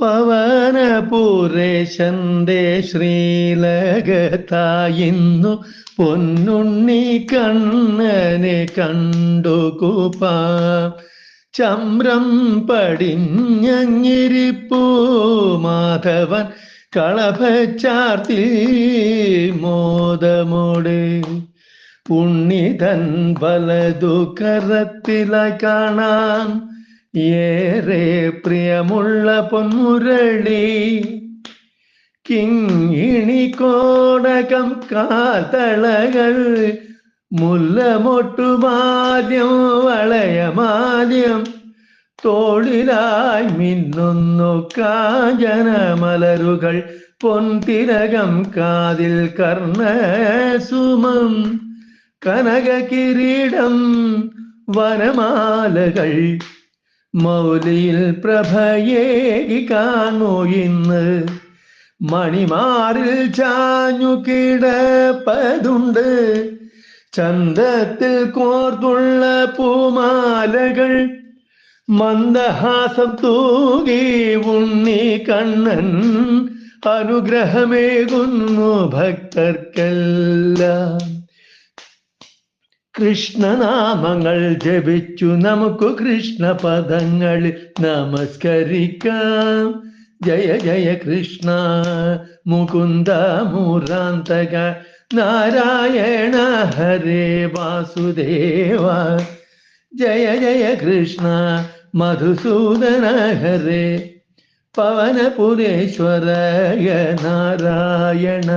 പവനപുരേശന്റെ ശ്രീലകത്തായിന്നു പൊന്നുണ്ണി കണ്ണനെ കണ്ടു കുപാ ചമ്രം പടിഞ്ഞങ്ങിരിപ്പൂ മാധവൻ കളഭച്ചാർത്തി മോദമോടെ. ഉണ്ണിതൻ വലതു കരത്തിലായി കാണാൻ ഏറെ പ്രിയമുള്ള പൊന്മുരളി കിങ്ങിണി കോടകം കാതളകൾ മുല്ലമൊട്ടുമാദ്യം വളയമാദ്യം തോളിലായി മിന്നുന്നു കാജനമലരുകൾ പൊന്തിരകം കാതിൽ കർണസുമം കനക കിരീടം വനമാലകൾ മൗലിയിൽ പ്രഭയേകി കാണു ഇന്ന്. മണിമാറിൽ ചാഞ്ഞു കിടപ്പതുണ്ട്. ചന്തത്തിൽ കോർത്തുള്ള പൂമാലകൾ മന്ദഹാസം തൂകി ഉണ്ണി കണ്ണൻ അനുഗ്രഹമേകുന്നു ഭക്തർക്കെല്ലാം. കൃഷ്ണനാമങ്ങൾ ജപിച്ചു. നമുക്ക് കൃഷ്ണപദങ്ങൾ നമസ്കരിക്കാം. ജയ ജയ കൃഷ്ണ. മുകുന്ദ മുരാന്തക. നാരായണ ഹരേ വാസുദേവ. ജയ ജയ കൃഷ്ണ. മധുസൂദന ഹരേ. പവനപുരേശ്വര നാരായണ.